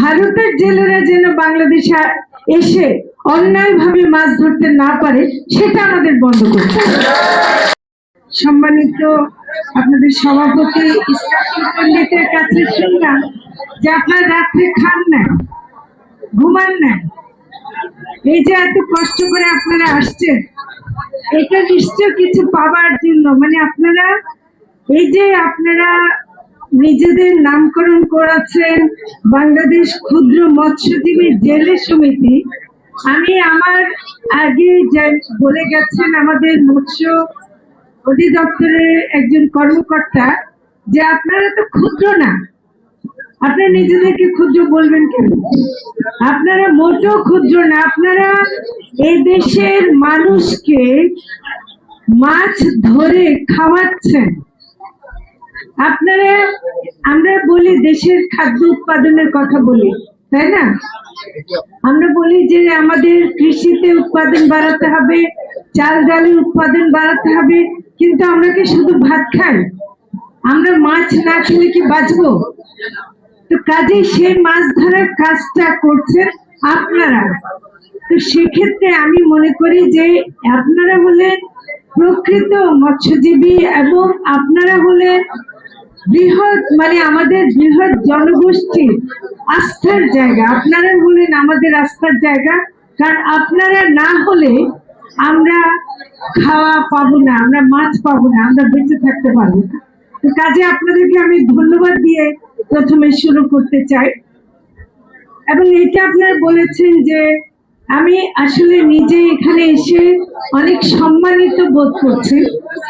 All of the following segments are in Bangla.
ভারতের জেলেরা যেন বাংলাদেশে এসে অন্যায়ভাবে মাছ ধরতে না পারে, সেটা আমাদের বন্ধ করতে সম্মানিত আপনাদের সভাপতি পণ্ডিতের কাছে শুনলাম যে আপনার রাত্রে খান না ঘুমান না এই যে এত কষ্ট করে আপনারা আসছেন, এটা নিশ্চয় কিছু পাবার জন্য। মানে আপনারা, এই যে আপনারা নিজেদের নামকরণ করেছেন বাংলাদেশ ক্ষুদ্র মৎস্যজীবী জেলে সমিতি। আমি আমার আগে বলে গেছেন আমাদের মৎস্য অধিদপ্তরের একজন কর্মকর্তা যে আপনারা তো ক্ষুদ্র না। আপনারা নিজেদেরকে ক্ষুদ্র বলবেন কেন? আপনারা মোটেও ক্ষুদ্র না, আপনারা এই দেশের মানুষকে মাছ ধরে খাওয়াচ্ছেন। আপনারা, আমরা বলি দেশের খাদ্য উৎপাদনের কথা বলি, তাই না? আমরা বলি যে আমাদের কৃষিতে উৎপাদন বাড়াতে হবে, চাল ডালের উৎপাদন বাড়াতে হবে, কিন্তু আমরা কি শুধু ভাত খাই? আমরা মাছ না খেলে কি বাঁচবো? তো কাজে সেই মাছ ধরার কাজটা করছেন আপনারা। তো সেক্ষেত্রে আমি মনে করি যে আপনারা হলেন প্রকৃত মৎস্যজীবী এবং আপনারা হলেন বৃহৎ মানে আমাদের বৃহৎ জনগোষ্ঠীর আস্থার জায়গা। আপনারা হলেন আমাদের আস্থার জায়গা, কারণ আপনারা না হলে আমরা খাওয়া পাবো না, আমরা মাছ পাবো না, আমরা বেঁচে থাকতে পারব না। তো কাজে আপনাদেরকে আমি ধন্যবাদ দিয়ে প্রথমে শুরু করতে চাই। এবং এটা আপনারা বলেছেন যে আমি আসলে নিজে এখানে এসে অনেক সম্মানিত বোধ করছি।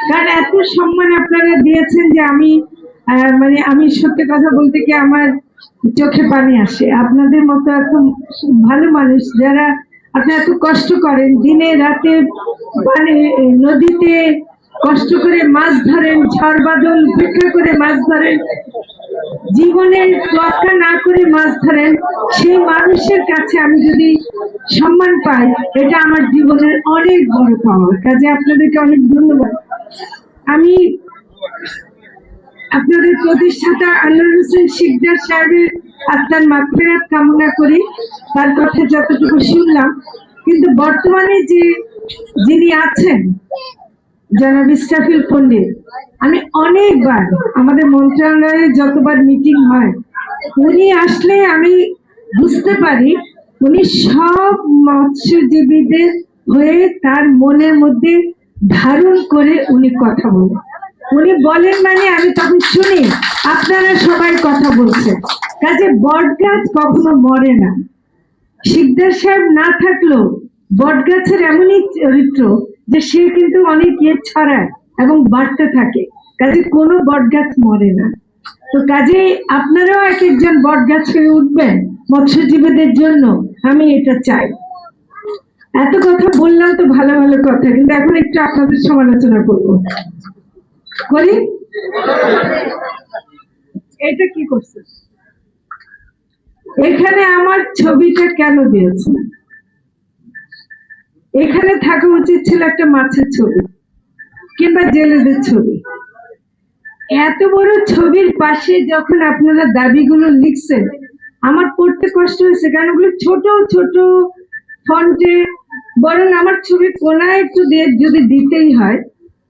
কারণ এত সম্মান আপনারা দিয়েছেন যে আমি আহ, মানে আমি সত্যি কথা বলতে কি আমার চোখে পানি আসে। আপনাদের মতো এত ভালো মানুষ যারা আপনারা এত কষ্ট করেন দিনে রাতে মানে নদীতে কষ্ট করে মাছ ধরেন ঝড় বাদল উপেক্ষা করে মাছ ধরেন জীবনের তোয়াক্কা না করে মাছ ধরেন সেই মানুষের কাছে আমি যদি সম্মান পাই এটা আমার জীবনের অনেক বড় পাওয়া। কাজে আপনাদেরকে অনেক ধন্যবাদ। আমি আপনাদের প্রতিষ্ঠাতা আল্লাহ হোসেন শিকদার সাহেবের আত্মার মাগফিরাত কামনা করি। তার কথা যতটুকু শুনলাম। কিন্তু বর্তমানে যে যিনি আছেন, জনাব ইসরাফিল পণ্ডিত, আমি অনেকবার আমাদের মন্ত্রণালয়ে যতবার মিটিং হয়, উনি আসলে আমি বুঝতে পারি, উনি সব মৎস্যজীবীদের হয়ে তার মনের মধ্যে ধারণ করে উনি কথা বলেন। উনি বলেন মানে আমি তখন শুনি, আপনারা সবাই কথা বলছেন। কাজে বট গাছ কখনো মরে না। শিকদার সাহেব না থাকলেও বটগাছের এমনই চরিত্র যে সে কিন্তু অনেক ইয়ে ছড়ায় এবং বাড়তে থাকে। কাজে কোনো বটগাছ মরে না। তো কাজে আপনারাও এক একজন বটগাছ হয়ে উঠবেন মৎস্যজীবীদের জন্য, আমি এটা চাই। এত কথা বললাম তো ভালো ভালো কথা, কিন্তু এখন একটু আপনাদের সমালোচনা করব। করি? এটা কি করছে? এখানে আমার ছবিটা কেন দিয়েছে? এখানে থাকা উচিত ছিল একটা মাছের ছবি কিংবা জেলেদের ছবি। এত বড় ছবির পাশে যখন আপনারা দাবিগুলো লিখছেন, আমার পড়তে কষ্ট হয়েছে কারণ ওগুলো ছোট ছোট ফন্টে বরং আমার ছবি কোনায় একটু দিয়ে যদি দিতেই হয়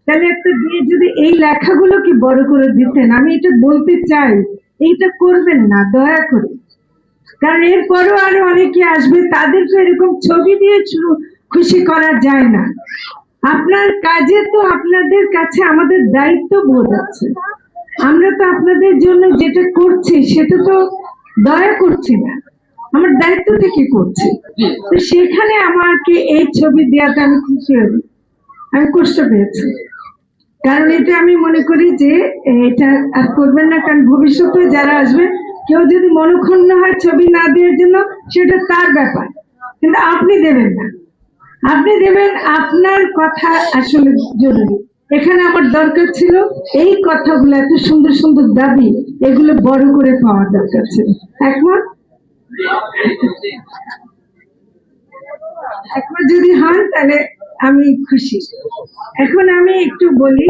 তাহলে একটা দিয়ে যদি এই লেখাগুলোকে বড় করে দিতেন, আমি এটা বলতে চাই, এইটা করবেন না, দয়া করে। কারণ এরপরও আরও অনেকে আসবে তাদেরকে এরকম ছবি দিয়ে শুরু খুশি করা যায় না। আপনার কাজে তো আপনাদের কাছে আমাদের দায়িত্ব বোধ আছে। আমরা তো আপনাদের জন্য যেটা করছি, সেটা তো দয়া করছি না। আমার দায়িত্ব থেকে করছি? তো সেখানে আমাকে এই ছবি দেওয়াতে আমি খুশি হই আমি কষ্ট পেয়েছি। কারণ এটা আমি মনে করি যে এটা আর করবেন না, কারণ ভবিষ্যতে যারা আসবে, কেউ যদি মনক্ষুণ্ণ হয় ছবি না দেওয়ার জন্য, সেটা তার ব্যাপার। কিন্তু আপনি দেবেন না। আপনি দেবেন, আপনার কথা আসলে জরুরি। এখানে আমার দরকার ছিল, এই কথাগুলো, এত সুন্দর সুন্দর দাবি, এগুলো বড় করে পাওয়ার দরকার ছিল। একমত? একবার যদি হন তাহলে আমি খুশি। এখন আমি একটু বলি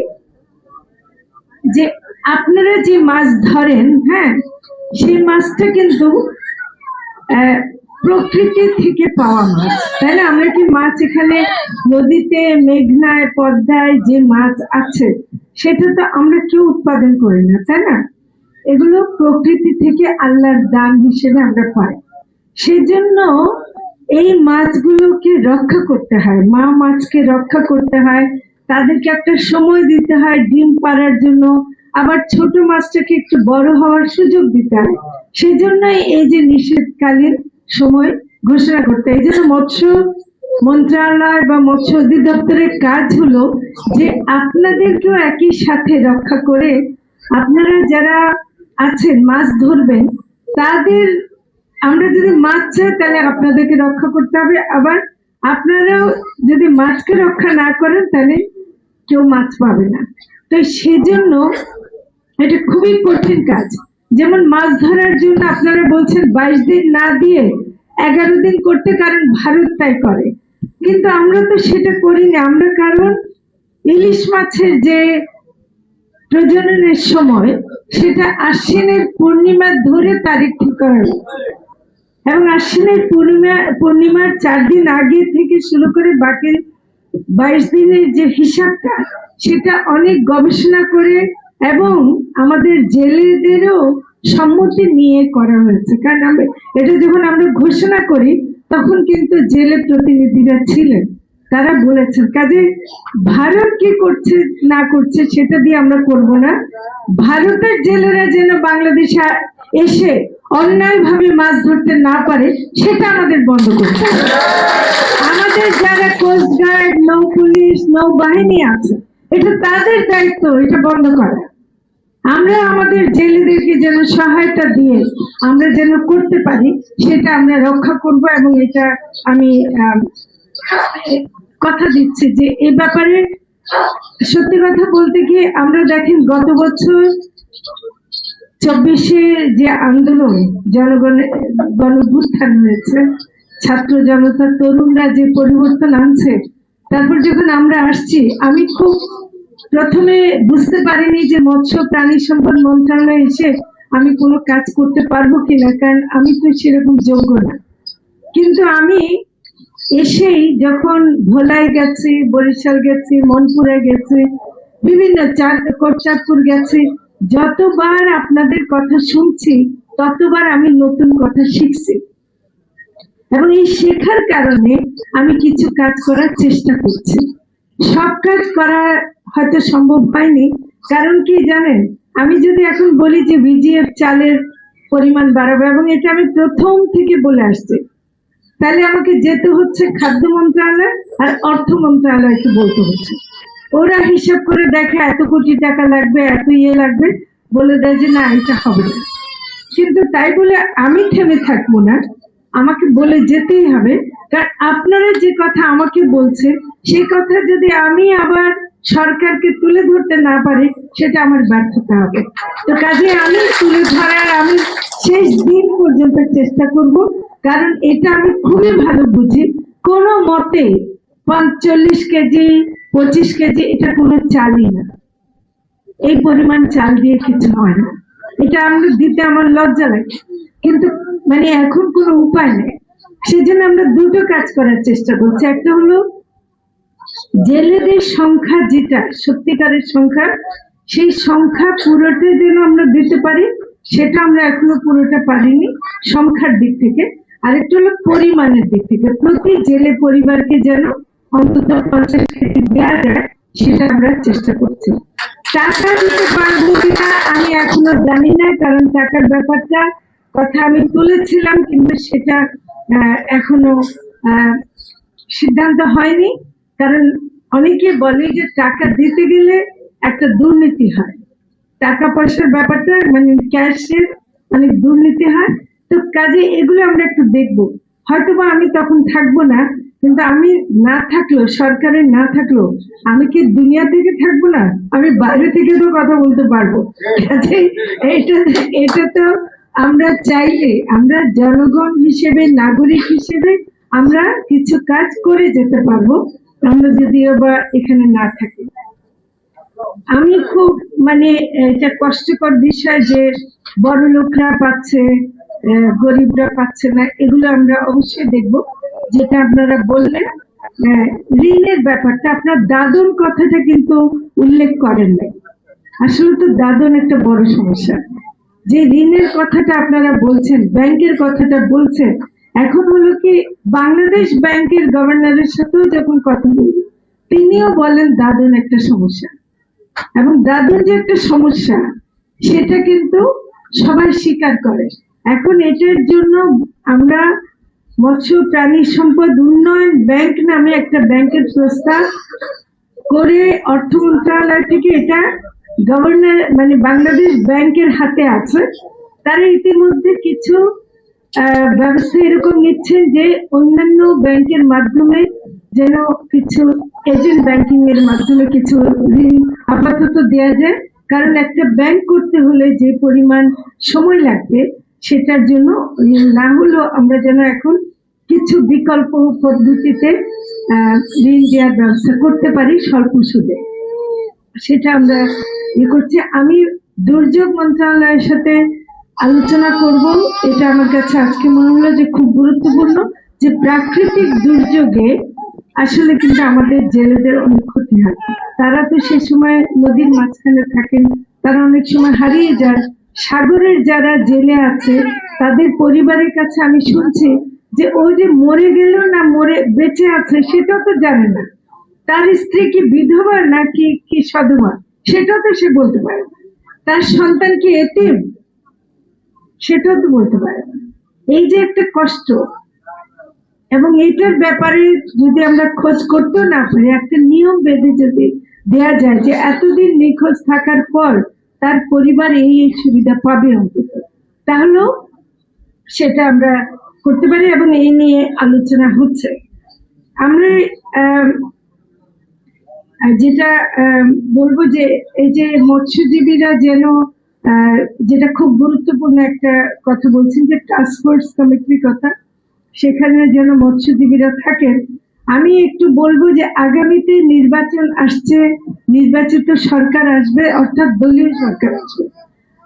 যে আপনারা যে মাছ ধরেন হ্যাঁ সেই মাছটা কিন্তু প্রকৃতি থেকে পাওয়া মাছ, তাই না? আমরা কি মাছ এখানে নদীতে, মেঘনায়, পদ্মায় যে মাছ আছে, সেটা তো আমরা কেউ উৎপাদন করি না, তাই না? এগুলো প্রকৃতি থেকে আল্লাহর দান হিসেবে আমরা পাই। সেজন্য এই মাছগুলোকে রক্ষা করতে হয়, মা মাছকে রক্ষা করতে হয়, তাদেরকে একটা সময় দিতে হয় ডিম পাড়ার জন্য, আবার ছোট মাছটাকে একটু বড় হওয়ার সুযোগ দিতে হয় সেজন্যই এই যে নিষেধকালীন সময় ঘোষণা করতে। এই জন্য মৎস্য মন্ত্রণালয় বা মৎস্য অধিদপ্তরের কাজ হলো যে আপনাদেরকেও একই সাথে রক্ষা করে আপনারা যারা আছেন, মাছ ধরবেন, তাদের আমরা যদি মাছ চাই, তাহলে আপনাদেরকে রক্ষা করতে হবে। আবার আপনারাও যদি মাছকে রক্ষা না করেন, তাহলে কেউ মাছ পাবে না। তো সেজন্য এটা খুবই কঠিন কাজ। যেমন মাছ ধরার জন্য আপনারা বলছেন বাইশ দিন না দিয়ে এগারো দিন করতে, কারণ ভারত তাই করে। কিন্তু আমরা তো সেটা করি না আমরা কারণ ইলিশ মাছের যে প্রজননের সময়, সেটা আশ্বিনের পূর্ণিমা ধরে তারিখ ঠিক করা। এবং আশ্বিনের পূর্ণিমা, পূর্ণিমার চার দিন আগে থেকে শুরু করে বাকি বাইশ দিনের যে হিসাবটা, সেটা অনেক গবেষণা করে এবং আমাদের জেলেদেরও সম্মতি নিয়ে করা হয়েছে। কারণ আমরা এটা যখন আমরা ঘোষণা করি, তখন কিন্তু জেলে প্রতিনিধিরা ছিলেন। তারা বলেছেন, কাজে ভারত কি করছে, না করছে, সেটা দিয়ে আমরা করব না। ভারতের জেলেরা যেন বাংলাদেশে এসে অন্যায়ভাবে মাছ ধরতে না পারে সেটা আমাদের বন্ধ করতে আমাদের যারা কোস্ট গার্ড নৌ পুলিশ নৌ বাহিনী আছে এটা তাদের দায়িত্ব এটা বন্ধ করা। আমরা আমাদের জেলেদেরকে যেন সহায়তা দিয়ে আমরা যেন করতে পারি সেটা আমরা রক্ষা করব এবং এটা আমি আম, কথা দিচ্ছি যে এই ব্যাপারে সত্যি কথা বলতে গিয়ে আমরা দেখেন গত বছর চব্বিশে যে আন্দোলন জনগণের গণভুত্থান হয়েছে, ছাত্র জনতা, তরুণরা যে পরিবর্তন আনছে, তারপর যখন আমরা আসছি, আমি খুব প্রথমে বুঝতে পারিনি যে মৎস্য প্রাণী সম্পদ মন্ত্রণালয়ে এসে আমি কোনো কাজ করতে পারব কিনা, কারণ আমি তো সেরকম যোগ্য না। কিন্তু আমি এসেই যখন ভোলায় গেছি, বরিশাল গেছি মনপুরে গেছি, বিভিন্ন চার কোটচাঁদপুর গেছি যতবার আপনাদের কথা শুনছি, ততবার আমি নতুন কথা শিখছি। এবং এই শেখার কারণে আমি কিছু কাজ করার চেষ্টা করছি। সব কাজ করা হয়তো সম্ভব হয়নি, কারণ কি জানেন, আমি যদি এখন বলি যে বিজিএফ চালের পরিমাণ বাড়াবো, এবং এটা আমি প্রথম থেকে বলে আসছি, তাহলে আমাকে যেতে হচ্ছে খাদ্য মন্ত্রণালয় আর অর্থ মন্ত্রণালয়কে বলতে হচ্ছে। ওরা হিসাব করে দেখে এত কোটি টাকা লাগবে, এত ইয়ে লাগবে, বলে দেয় যে না, এটা হবে না। কিন্তু তাই বলে আমি থেমে থাকব না, আমাকে বলে যেতেই হবে। কারণ আপনারা যে কথা আমাকে বলছে সেই কথা যদি আমি আবার সরকারকে তুলে ধরতে না পারি, সেটা আমার ব্যর্থতা হবে। তো কাজে আমি তুলে ধরার আমি শেষ দিন পর্যন্ত চেষ্টা করব, কারণ এটা আমি খুবই ভালো বুঝি। কোনো মতে পঞ্চল্লিশ কেজি পঁচিশ কেজি এটা কোনো চালই না। এই পরিমাণ চাল দিয়ে কিছু হয় না। এটা আমরা দিতে আমার লজ্জা লাগে। কিন্তু মানে এখন কোনো উপায় নেই। সেজন্য আমরা দুটো কাজ করার চেষ্টা করছি। একটা হলো জেলেদের সংখ্যা যেটা, সত্যিকারের সংখ্যা, সেই সংখ্যা পুরোটা যেন আমরা দিতে পারি, সেটা আমরা এখনও পুরোটা পারিনি সংখ্যার দিক থেকে। আরেকটা হলো পরিমাণের দিক থেকে। প্রতি জেলে পরিবারকে যেন অন্তত দেওয়া সেটা আমরা চেষ্টা করছি। টাকা দিতে পারব কিনা আমি এখনও জানি না, কারণ টাকার ব্যাপারটা কথা আমি তুলেছিলাম, কিন্তু সেটা এখনও সিদ্ধান্ত হয়নি। কারণ অনেকে বলে যে টাকা দিতে গেলে একটা দুর্নীতি হয়। টাকা পয়সার ব্যাপারটা মানে ক্যাশের অনেক দুর্নীতি হয়। তো কাজে এগুলো আমরা একটু দেখব। হয়তোবা আমি তখন থাকব না কিন্তু আমি না থাকলেও, সরকারের না থাকলেও আমি কি দুনিয়া থেকে থাকব না? আমি বাইরে থেকে তো কথা বলতে পারব। এটা এটা তো আমরা চাইলে, আমরা জনগণ হিসেবে, নাগরিক হিসেবে আমরা কিছু কাজ করে যেতে পারব, আমরা যদিও বা এখানে না থাকি। আমি খুব মানে এটা কষ্টকর বিষয় যে বড় লোকরা পাচ্ছে গরিবরা পাচ্ছে না, এগুলো আমরা অবশ্যই দেখব। যেটা আপনারা বললেন ঋণের ব্যাপারটা, আপনার দাদন কথাটা কিন্তু উল্লেখ করেন নাই। আসলে তো দাদন একটা বড় সমস্যা। যে ঋণের কথাটা আপনারা বলছেন, ব্যাংকের কথাটা বলছেন, এখন হলো কি বাংলাদেশ ব্যাংকের গভর্নরের সাথেও যখন কথা বলি, তিনিও বলেন দাদন একটা সমস্যা। এবং দাদন যে একটা সমস্যা, সেটা কিন্তু সবাই স্বীকার করে। এখন এটার জন্য আমরা মৎস্য প্রাণী সম্পদ উন্নয়ন ব্যাংক নামে একটা ব্যাংকের প্রস্তাব করে অর্থ মন্ত্রণালয় থেকে এটা গভর্নর মানে বাংলাদেশ ব্যাংকের হাতে আছে। তারা ইতিমধ্যে কিছু ব্যবস্থা এরকম নিচ্ছেন যে অন্যান্য ব্যাংকের মাধ্যমে যেন কিছু এজেন্ট ব্যাংকিং এর মাধ্যমে কিছু ঋণ আপাতত দেওয়া যায়। কারণ একটা ব্যাংক করতে হলে যে পরিমাণ সময় লাগবে সেটার জন্য না হলেও আমরা যেন এখন কিছু বিকল্প পদ্ধতিতে ঋণ দেওয়ার ব্যবস্থা করতে পারি স্বল্প সুদে। সেটা আমরা ইয়ে করছি। আমি দুর্যোগ মন্ত্রণালয়ের সাথে আলোচনা করব। এটা আমার কাছে আজকে মনে হলো যে খুব গুরুত্বপূর্ণ যে প্রাকৃতিক দুর্যোগে আসলে কিন্তু আমাদের জেলেদের অনেক ক্ষতি হয়। তারা তো সে সময় নদীর মাঝখানে থাকেন, তারা অনেক সময় হারিয়ে যায়। সাগরের যারা জেলে আছে, তাদের পরিবারের কাছে আমি শুনছি যে ও যে মরে গেল না মরে, বেঁচে আছে সেটা তো জানে না। তার স্ত্রী কি বিধবা নাকি কি সধবা সেটা তো সে বলতে পারে তার সন্তান কি এতিম? সেটাও তো বলতে পারে এই যে একটা কষ্ট। এবং এইটার ব্যাপারে যদি আমরা খোঁজ করতেও না পারি, একটা নিয়ম বেঁধে যদি দেয়া যায় যে এতদিন নিখোঁজ থাকার পর তার পরিবার এই এই সুবিধা পাবে অন্তত। তাহলেও সেটা আমরা করতে পারি এবং এই নিয়ে আলোচনা হচ্ছে। আমরা যেটা বলব যে এই যে মৎস্যজীবীরা যেন যেটা খুব গুরুত্বপূর্ণ একটা কথা বলছেন যে ফোর্স কমিটির কথা, সেখানে যেন মৎস্যজীবীরা থাকেন আমি একটু বলব যে আগামীতে নির্বাচন আসছে, নির্বাচিত সরকার আসবে, অর্থাৎ দলীয় সরকার আসবে।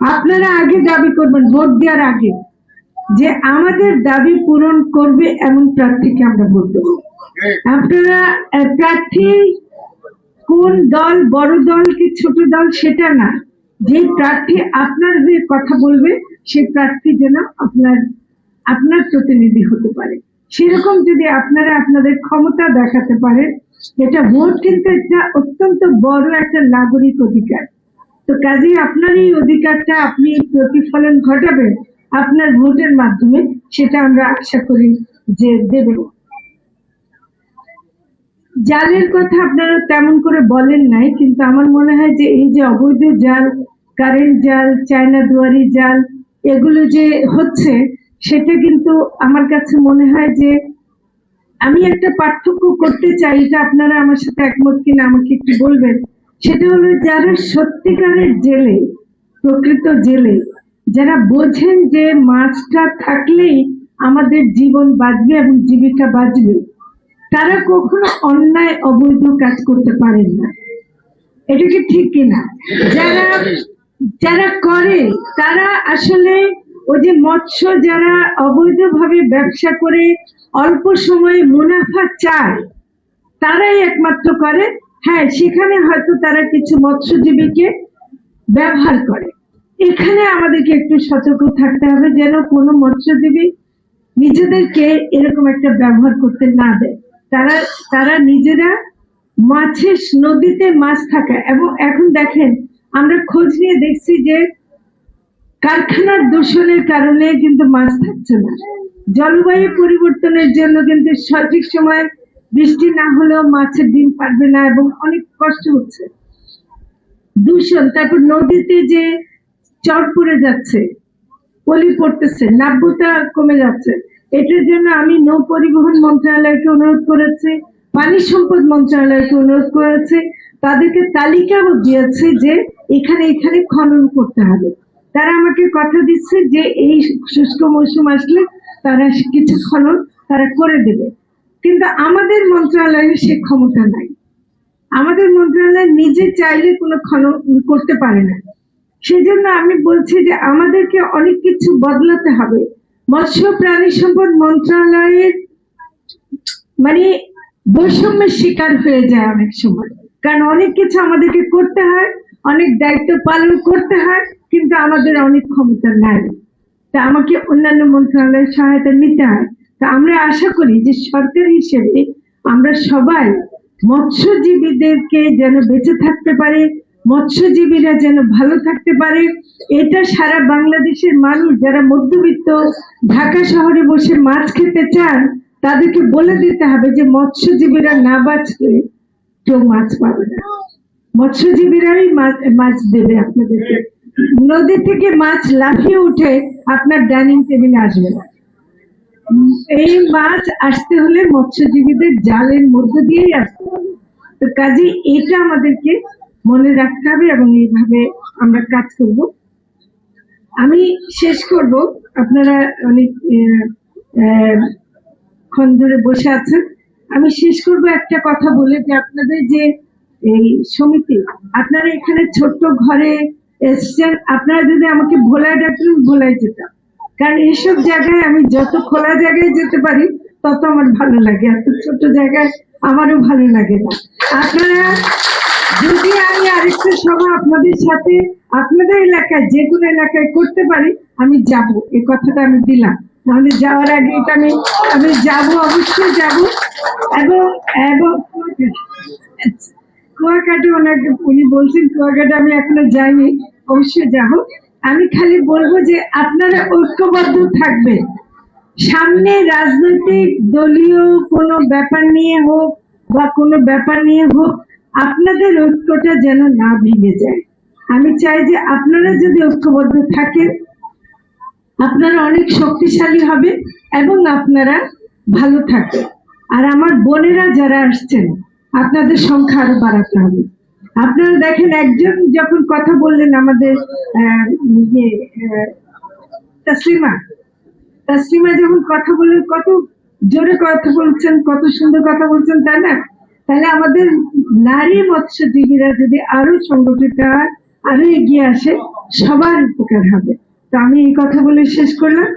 আপনারা আগে দাবি করবেন, ভোট দেওয়ার আগে, যে আমাদের দাবি পূরণ করবে এমন প্রার্থীকে আমরা ভোট দেবো। আপনারা প্রার্থী কোন দল, বড় দল কি ছোট দল সেটা না। যে প্রার্থী আপনার হয়ে কথা বলবে সেই প্রার্থী যেন আপনার আপনার প্রতিনিধি হতে পারে। সেরকম যদি আপনারা আপনাদের ক্ষমতা দেখাতে পারেন, এটা ভোট কিন্তু একটা অত্যন্ত বড় একটা নাগরিক অধিকার। তো কাজেই আপনার এই অধিকারটা আপনি প্রতিফলন ঘটাবেন আপনার ভোটের মাধ্যমে, সেটা আমরা আশা করি যে দেবেন জালের কথা আপনারা তেমন করে বলেন নাই, কিন্তু আমার মনে হয় যে এই যে অবৈধ জাল, কারেন্ট জাল, চায়না দুয়ারি জাল, এগুলো যে হচ্ছে সেটা কিন্তু আমার কাছে মনে হয় যে আমি একটা পার্থক্য করতে চাই, এটা আপনারা আমার সাথে একমত কিনা আমাকে একটু বলবেন। সেটা হলো যারা সত্যিকারের জেলে, প্রকৃত জেলে, যারা বোঝেন যে মাছটা থাকলেই আমাদের জীবন বাঁচবে এবং জীবিকা বাঁচবে, তারা কখনো অন্যায়, অবৈধ কাজ করতে পারেন না। এটা কি ঠিক কিনা? যারা যারা করে, তারা আসলে ওই যে মৎস্য যারা অবৈধভাবে ব্যবসা করে অল্প সময়ে মুনাফা চায়, তারাই একমাত্র করে। হ্যাঁ সেখানে হয়তো তারা কিছু মৎস্যজীবীকে ব্যবহার করে। এখানে আমাদেরকে একটু সতর্ক থাকতে হবে যেন কোনো মৎস্যজীবী নিজেদেরকে এরকম একটা ব্যবহার করতে না দেয়। তারা তারা নিজেরা মাছের নদীতে মাছ থাকা এবং এখন দেখেন, আমরা খোঁজ নিয়ে দেখছি যে কারখানার দূষণের কারণে কিন্তু মাছ থাকছে না। জলবায়ু পরিবর্তনের জন্য কিন্তু সঠিক সময় বৃষ্টি না হলেও মাছের ডিম পারবে না এবং অনেক কষ্ট হচ্ছে। দূষণ, তারপর নদীতে যে চর পড়ে যাচ্ছে, পলি পড়তেছে, নাব্যতা কমে যাচ্ছে। এটার জন্য আমি নৌ পরিবহন মন্ত্রণালয়কে অনুরোধ করেছি, পানি সম্পদ মন্ত্রণালয়কে অনুরোধ করেছি, তাদেরকে তালিকাও দিয়েছে যে এখানে এখানে খনন করতে হবে। তারা আমাকে কথা দিচ্ছে যে এই শুষ্ক মৌসুম আসলে তারা কিছু খনন তারা করে দেবে। কিন্তু আমাদের মন্ত্রণালয়ের সে ক্ষমতা নাই। আমাদের মন্ত্রণালয় নিজে চাইলে কোনো খনন করতে পারে না। সেজন্য আমি বলছি যে আমাদেরকে অনেক কিছু বদলাতে হবে। মৎস্য প্রাণী সম্পদ মন্ত্রণালয়ের মানে বৈষম্যের শিকার হয়ে যায় অনেক সময়। কারণ অনেক কিছু আমাদেরকে করতে হয়, অনেক দায়িত্ব পালন করতে হয় কিন্তু আমাদের অনেক ক্ষমতা নাই। তা আমাকে অন্যান্য মন্ত্রণালয়ের সহায়তা নিতে হয়। তা আমরা আশা করি যে সরকার হিসেবে আমরা সবাই মৎস্যজীবীদেরকে যেন বেঁচে থাকতে পারে, মৎস্যজীবীরা যেন ভালো থাকতে পারে। এটা সারা বাংলাদেশের মানুষ যারা মধ্যবিত্ত, ঢাকা শহরে বসে মাছ খেতে চান, তাদেরকে বলে দিতে হবে যে মৎস্যজীবীরা না বাঁচলে কেউ মাছ পাবে না। মৎস্যজীবীরাই মাছ মাছ দেবে আপনাদেরকে। নদী থেকে মাছ লাফিয়ে উঠে আপনার ডাইনিং টেবিলে আসবে না। এই মাছ আসতে হলে মৎস্যজীবীদের জালের মধ্য দিয়েই আসতে হবে। তো কাজে এটা আমাদেরকে মনে রাখতে হবে এবং এইভাবে আমরা কাজ করব। আমি শেষ করব। আপনারা অনেক ক্ষণ ধরে বসে আছেন। আমি শেষ করব একটা কথা বলে যে আপনাদের যে এই সমিতি, আপনারা এখানে ছোট্ট ঘরে এসছেন, আপনারা যদি আমাকে ভোলায় ডাকলেন ভোলায় যেতাম। কারণ এইসব জায়গায় আমি যত খোলা জায়গায় যেতে পারি, তত আমার ভালো লাগে। এত ছোট জায়গায় আমারও ভালো লাগে না। আপনারা, যদি আমি আরেকটা সভা আপনাদের সাথে, আপনাদের এলাকায়, যে কোনো এলাকায় করতে পারি, আমি যাব। এই কথাটা আমি দিলাম। তাহলে যাওয়ার আগে এটা আমি আমি যাব, অবশ্যই যাব। এবং এবং কুয়াকাটা ওনাকে উনি বলছেন কুয়াকাটা আমি এখনও যাইনি। অবশ্যই যাব। আমি খালি বলব যে আপনারা ঐক্যবদ্ধ থাকবে সামনে রাজনৈতিক, দলীয় কোনো ব্যাপার নিয়ে হোক বা কোনো ব্যাপার নিয়ে হোক, আপনাদের ঐক্যটা যেন না ভেঙে যায়। আমি চাই যে আপনারা যদি ঐক্যবদ্ধ থাকেন, আপনারা অনেক শক্তিশালী হবে এবং আপনারা ভালো থাকবেন। আর আমার বোনেরা যারা আসছেন আপনাদের সংখ্যা আরও বাড়াতে হবে। আপনারা দেখেন একজন যখন কথা বললেন আমাদের ইয়ে, তাসলিমা তাসলিমা যখন কথা বললেন কত জোরে কথা বলছেন কত সুন্দর কথা বলছেন তাই না? তাহলে আমাদের নারী মৎস্যজীবীরা যদি আরও সংগঠিত হয় আরও এগিয়ে আসে সবার উপকার হবে। তো আমি এই কথা বলে শেষ করলাম।